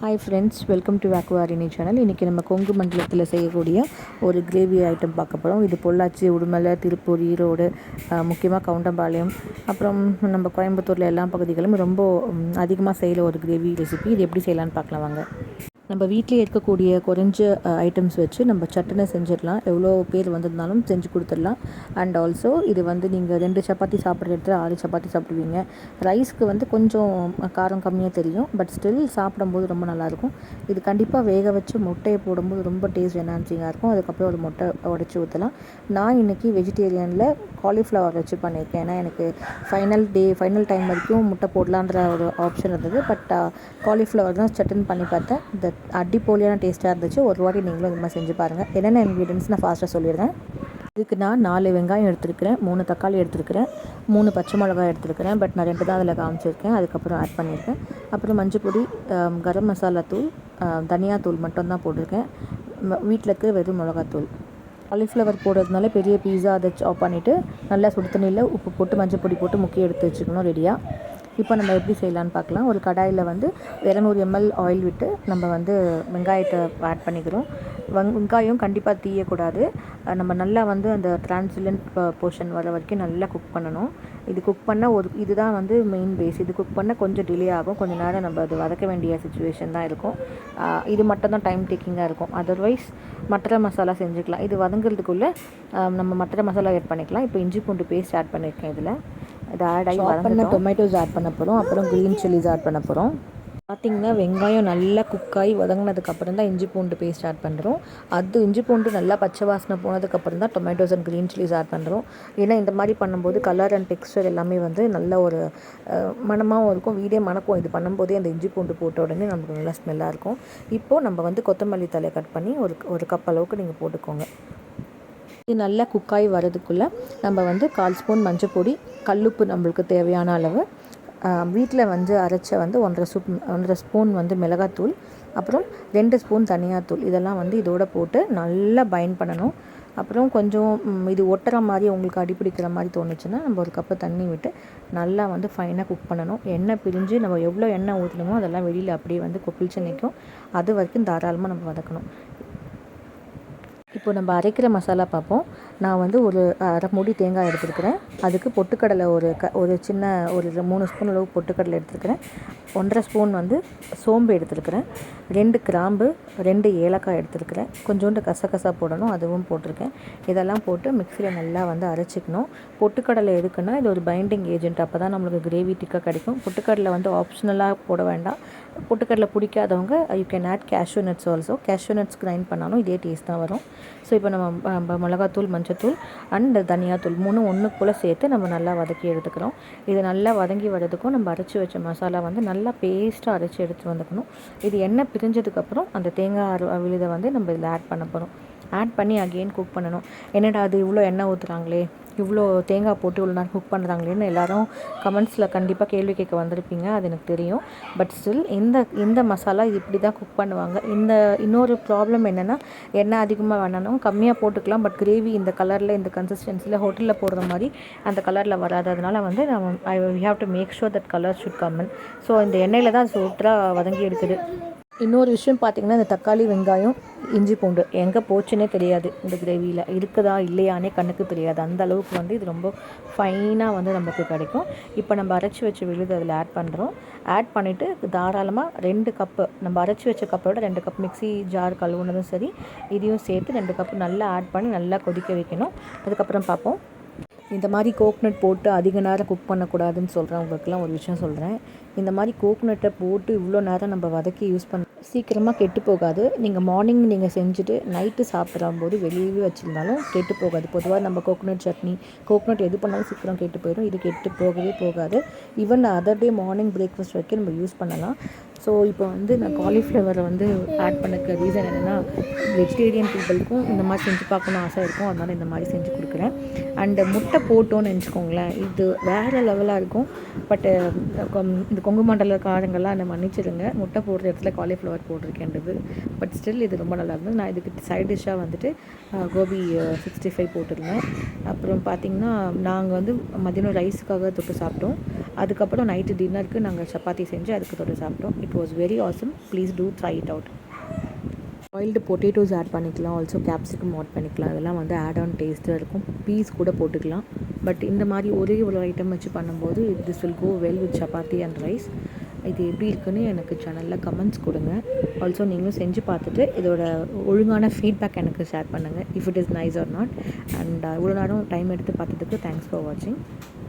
Hi friends welcome to வேக்குவாரினி channel இன்றைக்கி நம்ம கொங்கு மண்டலத்தில் செய்யக்கூடிய ஒரு கிரேவி ஐட்டம் பார்க்க போகிறோம் இது பொள்ளாச்சி உடுமலை திருப்பூர் ஈரோடு முக்கியமாக கவுண்டம்பாளையம் அப்புறம் நம்ம கோயம்புத்தூரில் எல்லா பகுதிகளும் ரொம்ப அதிகமாக செய்கிற ஒரு கிரேவி ரெசிபி இது எப்படி செய்யலான்னு பார்க்கலாம் வாங்க. நம்ம வீட்டிலே இருக்கக்கூடிய குறைஞ்ச ஐட்டம்ஸ் வச்சு நம்ம சட்டுன்னு செஞ்சிடலாம். எவ்வளோ பேர் வந்திருந்தாலும் செஞ்சு கொடுத்துடலாம். அண்ட் ஆல்சோ இது வந்து நீங்கள் ரெண்டு சப்பாத்தி சாப்பிட்ற இடத்துல ஆறு சப்பாத்தி சாப்பிடுவீங்க. ரைஸ்க்கு வந்து கொஞ்சம் காரம் கம்மியாக தெரியும். பட் ஸ்டில் சாப்பிடும்போது ரொம்ப நல்லாயிருக்கும். இது கண்டிப்பாக வேக வச்சு முட்டையை போடும்போது ரொம்ப டேஸ்ட் என்ஹான்சிங்காக இருக்கும். அதுக்கப்புறம் ஒரு முட்டை உடச்சி ஊற்றலாம் நான் இன்றைக்கி வெஜிடேரியனில் காலிஃப்ளவர் வச்சு பண்ணியிருக்கேன். ஏன்னா எனக்கு ஃபைனல் டே ஃபைனல் டைம் வரைக்கும் முட்டை போடலான்ற ஒரு ஆப்ஷன் இருந்தது. பட் காலிஃப்ளவர் தான் சட்டுன்னு பண்ணி பார்த்தேன். தட் அடிப்போலியான டேஸ்ட்டாக இருந்துச்சு. ஒரு வாட்டி நீங்களும் இந்த மாதிரி செஞ்சு பாருங்கள் என்னென்ன இன்க்ரீடியன்ஸ் நான் ஃபாஸ்ட்டாக சொல்லிடுறேன். இதுக்கு நான் நாலு வெங்காயம் எடுத்துருக்கிறேன். மூணு தக்காளி எடுத்துருக்கிறேன். மூணு பச்சை மிளகாய் எடுத்துருக்கிறேன். பட் நான் ரெண்டு தான் அதில் காமிச்சிருக்கேன். அதுக்கப்புறம் ஆட் பண்ணியிருக்கேன். அப்புறம் மஞ்சள் பொடி கரம் மசாலா தூள் தனியாத்தூள் மட்டும்தான் போட்டிருக்கேன். வீட்டில் இருக்கிற வெறும் மிளகாத்தூள் காலிஃப்ளவர் போடுறதுனால பெரிய பீஸா அதை சாப் பண்ணிவிட்டு நல்லா சுடு தண்ணியில் உப்பு போட்டு மஞ்சள் பொடி போட்டு முக்கிய எடுத்து வச்சுக்கணும் ரெடியாக இப்போ நம்ம எப்படி செய்யலான்னு பார்க்கலாம். ஒரு கடாயில் வந்து இரநூறு எம்எல் ஆயில் விட்டு நம்ம வந்து வெங்காயத்தை ஆட் பண்ணிக்கிறோம். வங் வெங்காயம் கண்டிப்பாக தீயக்கூடாது. நம்ம நல்லா வந்து அந்த டிரான்ஸ்லண்ட் போர்ஷன் வர வரைக்கும் நல்லா குக் பண்ணணும். இது குக் பண்ணால் ஒரு இதுதான் வந்து மெயின் பேஸ் இது குக் பண்ணால் கொஞ்சம் டிலே ஆகும். கொஞ்சம் நேரம் நம்ம அது வதக்க வேண்டிய சுச்சுவேஷன் தான் இருக்கும். இது மட்டும் தான் டைம் டேக்கிங்காக இருக்கும். அதர்வைஸ் மற்ற மசாலா செஞ்சுக்கலாம். இது வதங்குறதுக்குள்ளே நம்ம மற்ற மசாலா ஆட் பண்ணிக்கலாம். இப்போ இஞ்சி பூண்டு பேஸ்ட் ஆட் பண்ணியிருக்கேன் இதில். இது ஆட் ஆகி பண்ண டொமேட்டோஸ் ஆட் பண்ண போகிறோம் அப்புறம் க்ரீன் சில்லிஸ் ஆட் பண்ண போகிறோம் பார்த்திங்கன்னா வெங்காயம் நல்லா குக்காகி வதங்கினதுக்கப்புறம் தான் இஞ்சி பூண்டு பேஸ்ட் ஆட் பண்ணுறோம் அது இஞ்சி பூண்டு நல்லா பச்சை வாசனை போனதுக்கப்புறம் தான் tomatoes and green chillies add பண்ணுறோம் ஏன்னா இந்த மாதிரி பண்ணும்போது கலர் அண்ட் டெக்ஸ்டர் எல்லாமே வந்து நல்ல ஒரு மனமாகவும் இருக்கும். வீடே மணக்கும். இது பண்ணும்போதே அந்த இஞ்சி பூண்டு போட்ட உடனே நமக்கு நல்லா ஸ்மெல்லாக இருக்கும். இப்போது நம்ம வந்து கொத்தமல்லி தலையை கட் பண்ணி ஒரு ஒரு கப் அளவுக்கு நீங்கள் போட்டுக்கோங்க. இது நல்லா குக்காய் வரதுக்குள்ளே நம்ம வந்து கால் ஸ்பூன் மஞ்சள் பொடி கல்லுப்பு நம்மளுக்கு தேவையான அளவு வீட்டில் வந்து அரைச்ச வந்து ஒன்றரை சூப் ஒன்றரை ஸ்பூன் வந்து மிளகாத்தூள் அப்புறம் ரெண்டு ஸ்பூன் தனியாத்தூள். இதெல்லாம் வந்து இதோட போட்டு நல்லா பைண்ட் பண்ணணும். அப்புறம் கொஞ்சம் இது ஒட்டுற மாதிரி உங்களுக்கு அடிப்பிடிக்கிற மாதிரி தோணுச்சுன்னா நம்ம ஒரு கப்பு தண்ணி விட்டு நல்லா வந்து ஃபைனாக குக் பண்ணணும். எண்ணெய் பிரிஞ்சு நம்ம எவ்வளோ எண்ணெய் ஊற்றணுமோ அதெல்லாம் வெளியில் அப்படியே வந்து கொப்பிளிச்சு நிற்கும். அது வரைக்கும் தாராளமாக நம்ம வதக்கணும். இப்போ நம்ம அரைக்கிற மசாலா பார்ப்போம். நான் வந்து ஒரு அரை மூடி தேங்காய் எடுத்துருக்கிறேன். அதுக்கு பொட்டுக்கடலை ஒரு க ஒரு சின்ன ஒரு மூணு ஸ்பூன் அளவு பொட்டுக்கடலை எடுத்துருக்கிறேன். ஒன்றரை ஸ்பூன் வந்து சோம்பு எடுத்துருக்கிறேன். ரெண்டு கிராம்பு ரெண்டு ஏலக்காய் எடுத்துருக்கிறேன். கொஞ்சோண்டு கசகசா போடணும் அதுவும் போட்டிருக்கேன். இதெல்லாம் போட்டு மிக்சியில் நல்லா வந்து அரைச்சிக்கணும். பொட்டுக்கடலை எதுக்குன்னா இது ஒரு பைண்டிங் ஏஜென்ட் அப்போ தான் நம்மளுக்கு கிரேவி டிக்காக கிடைக்கும். பொட்டுக்கடலை வந்து ஆப்ஷனலாக போட வேண்டாம். பொட்டுக்கடலை பிடிக்காதவங்க you can add cashew nuts also cashew nuts grind பண்ணாலும் இதே டேஸ்ட் தான் வரும். ஸோ இப்போ நம்ம மிளகாத்தூள் மஞ்சத்தூள் அண்ட் தனியாத்தூள் மூணும் ஒன்று போல் சேர்த்து நம்ம நல்லா வதக்கி எடுத்துக்கிறோம். இது நல்லா வதங்கி வர்றதுக்கும் நம்ம அரைச்சி வச்ச மசாலா வந்து நல்லா பேஸ்ட்டாக அரைச்சி எடுத்து வந்துக்கணும். இது என்ன பிரிஞ்சதுக்கப்புறம் அந்த தேங்காய் விழுதை வந்து நம்ம இதில் ஆட் பண்ண போகிறோம் ஆட் பண்ணி அகெயின் குக் பண்ணணும். என்னடா அது இவ்வளோ எண்ணெய் ஊற்றுறாங்களே இவ்வளோ தேங்காய் போட்டு இவ்வளோ நேரம் குக் பண்ணுறாங்களேன்னு எல்லோரும் கமெண்ட்ஸில் கண்டிப்பாக கேள்வி கேட்க வந்திருப்பீங்க. அது எனக்கு தெரியும். பட் ஸ்டில் இந்த இந்த மசாலா இப்படி தான் குக் பண்ணுவாங்க. இந்த இன்னொரு ப்ராப்ளம் என்னென்னா எண்ணெய் அதிகமாக வேணாலும் கம்மியாக போட்டுக்கலாம். பட் கிரேவி இந்த கலரில் இந்த கன்சிஸ்டன்சியில் ஹோட்டலில் போடுற மாதிரி அந்த கலரில் வராது. அதனால் வந்து நம்ம I we have to make sure that colour should come so இந்த எண்ணெயில் தான் சூப்பராக வதங்கி எடுக்குது. இன்னொரு விஷயம் பார்த்திங்கன்னா இந்த தக்காளி வெங்காயம் இஞ்சி பூண்டு எங்கே போச்சுன்னே தெரியாது. இந்த கிரேவியில் இருக்குதா இல்லையானே கண்ணுக்கு தெரியாது. அந்த அளவுக்கு வந்து இது ரொம்ப ஃபைனாக வந்து நமக்கு கிடைக்கும். இப்போ நம்ம அரைச்சி வச்ச விழுது அதில் ஆட் பண்ணுறோம் ஆட் பண்ணிவிட்டு தாராளமாக ரெண்டு கப்பு நம்ம அரைச்சி வச்ச கப்போட ரெண்டு கப் மிக்சி ஜார் கழுவுனதும் சரி இதையும் சேர்த்து ரெண்டு கப்பு நல்லா ஆட் பண்ணி நல்லா கொதிக்க வைக்கணும். அதுக்கப்புறம் பார்ப்போம். இந்த மாதிரி கோக்னட் போட்டு அதிக நேரம் குக் பண்ணக்கூடாதுன்னு சொல்கிறேன் உங்களுக்குலாம் ஒரு விஷயம் சொல்கிறேன் இந்த மாதிரி கோக்னட்டை போட்டு இவ்வளோ நேரம் நம்ம வதக்கி யூஸ் பண்ண சீக்கிரமாக கெட்டு போகாது. நீங்கள் மார்னிங் நீங்கள் செஞ்சுட்டு நைட்டு சாப்பிட்றாம்போது வெளியவே வச்சுருந்தாலும் கெட்டு போகாது. பொதுவாக நம்ம கோகோனட் சட்னி கோகோனட் எது பண்ணாலும் சீக்கிரம் கெட்டு போயிடும். இது கெட்டு போகவே போகாது. Even other day morning breakfast வரைக்கும் நம்ம யூஸ் பண்ணலாம். ஸோ இப்போ வந்து நான் காலிஃப்ளவரை வந்து ஆட் பண்ணக்க ரீசன் என்னென்னா வெஜிடேரியன் பீப்புளுக்கும் இந்த மாதிரி செஞ்சு பார்க்கணும் ஆசை இருக்கும். அதனால் இந்த மாதிரி செஞ்சு கொடுக்குறேன். அண்டு முட்டை போட்டோன்னு நினச்சிக்கோங்களேன். இது வேறு லெவலாக இருக்கும். பட்டு இந்த கொங்கு மண்டல காரங்கள்லாம் என்னை மன்னிச்சிடுங்க முட்டை போடுற இடத்துல காலிஃப்ளவர் போட்டிருக்கேன்றது. பட் ஸ்டில் இது ரொம்ப நல்லா இருந்தது. நான் இதுக்கு சைட் டிஷ்ஷாக வந்துட்டு கோபி சிக்ஸ்டி ஃபைவ் போட்டிருந்தேன். அப்புறம் பார்த்திங்கன்னா நாங்கள் வந்து மதியானம் ரைஸுக்காக தொட்டு சாப்பிட்டோம். அதுக்கப்புறம் நைட்டு டின்னருக்கு நாங்கள் சப்பாத்தி செஞ்சு அதுக்கு தொட்டு சாப்பிட்டோம். It was very awesome please do try it out boiled potatoes add பண்ணிக்கலாம். ஆல்சோ கேப்சிகம் ஆட் பண்ணிக்கலாம். அதெல்லாம் வந்து ஆட் ஆன் டேஸ்ட்டாக இருக்கும். பீஸ் கூட போட்டுக்கலாம். பட் இந்த மாதிரி ஒரே ஒரு ஐட்டம் வச்சு பண்ணும்போது this will go well with chapati and rice இது எப்படி இருக்குன்னு எனக்கு சேனலில் கமெண்ட்ஸ் கொடுங்க. ஆல்சோ நீங்களும் செஞ்சு பார்த்துட்டு இதோட ஒழுங்கான ஃபீட்பேக் எனக்கு ஷேர் பண்ணுங்கள் if it is nice or not and இவ்வளோ நேரம் டைம் எடுத்து பார்த்ததுக்கு தேங்க்ஸ் ஃபார் வாட்சிங்